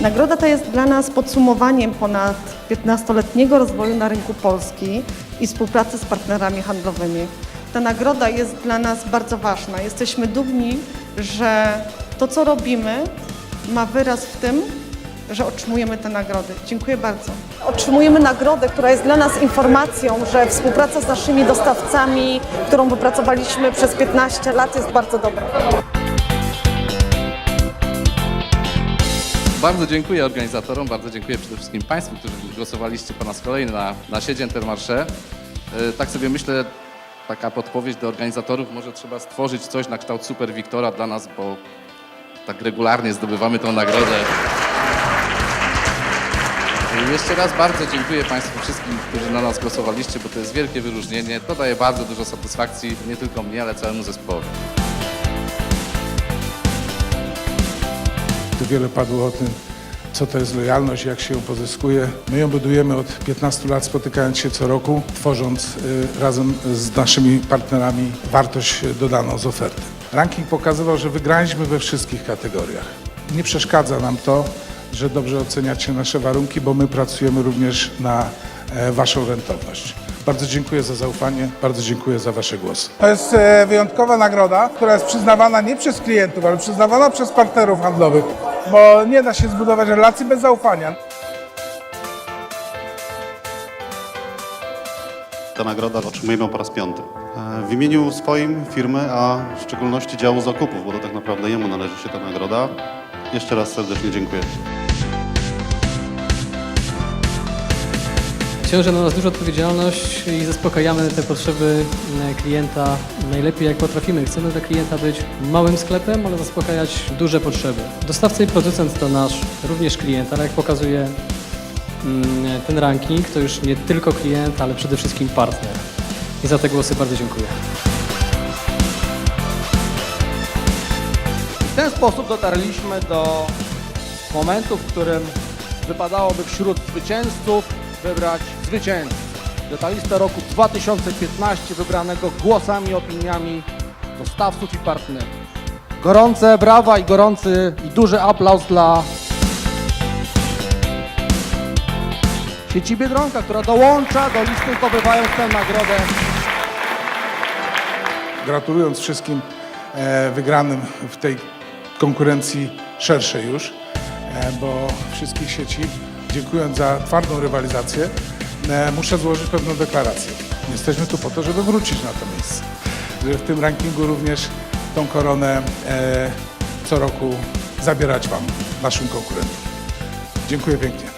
Nagroda ta jest dla nas podsumowaniem ponad 15-letniego rozwoju na rynku Polski i współpracy z partnerami handlowymi. Ta nagroda jest dla nas bardzo ważna. Jesteśmy dumni, że to, co robimy, ma wyraz w tym, że otrzymujemy te nagrody. Dziękuję bardzo. Otrzymujemy nagrodę, która jest dla nas informacją, że współpraca z naszymi dostawcami, którą wypracowaliśmy przez 15 lat, jest bardzo dobra. Bardzo dziękuję organizatorom, bardzo dziękuję przede wszystkim Państwu, którzy głosowaliście po raz kolejny na, na sieć Intermarché. E, Tak sobie myślę, taka podpowiedź do organizatorów, może trzeba stworzyć coś na kształt Super Wiktora dla nas, bo tak regularnie zdobywamy tą nagrodę. I Jeszcze raz bardzo dziękuję Państwu wszystkim, którzy na nas głosowaliście, bo to jest wielkie wyróżnienie. To daje bardzo dużo satysfakcji, nie tylko mnie, ale całemu zespołowi. Tu wiele padło o tym, co to jest lojalność, jak się ją pozyskuje. My ją budujemy od 15 lat, spotykając się co roku, tworząc y, razem z naszymi partnerami wartość dodaną z oferty. Ranking pokazywał, że wygraliśmy we wszystkich kategoriach. Nie przeszkadza nam to, że dobrze oceniacie nasze warunki, bo my pracujemy również na e, Waszą rentowność. Bardzo dziękuję za zaufanie, bardzo dziękuję za Wasze głosy. To jest e, wyjątkowa nagroda, która jest przyznawana nie przez klientów, ale przyznawana przez partnerów handlowych, bo nie da się zbudować relacji bez zaufania. Ta nagroda otrzymujemy po raz piąty. E, W imieniu swoim, firmy, a w szczególności działu zakupów, bo to tak naprawdę jemu należy się ta nagroda. Jeszcze raz serdecznie dziękuję. Ciąży na nas duża odpowiedzialność i zaspokajamy te potrzeby e, klienta najlepiej jak potrafimy. Chcemy dla klienta być małym sklepem, ale zaspokajać duże potrzeby. Dostawca i producent to nasz również klient, ale jak pokazuje mm, ten ranking, to już nie tylko klient, ale przede wszystkim partner. I za te głosy bardzo dziękuję. W ten sposób dotarliśmy do momentu, w którym wypadałoby wśród zwycięzców wybrać zwycięzców. Detalistę roku 2015 wybranego głosami, opiniami dostawców i partnerów. Gorące brawa i gorący i duży aplauz dla sieci Biedronka, która dołącza do listy zdobywając tę nagrodę Gratulując wszystkim e, wygranym w tej konkurencji szerszej już, e, bo wszystkich sieci, dziękując za twardą rywalizację, e, muszę złożyć pewną deklarację. Jesteśmy tu po to, żeby wrócić na to miejsce. Żeby w tym rankingu również tą koronę e, co roku zabierać Wam, naszym konkurentom. Dziękuję pięknie.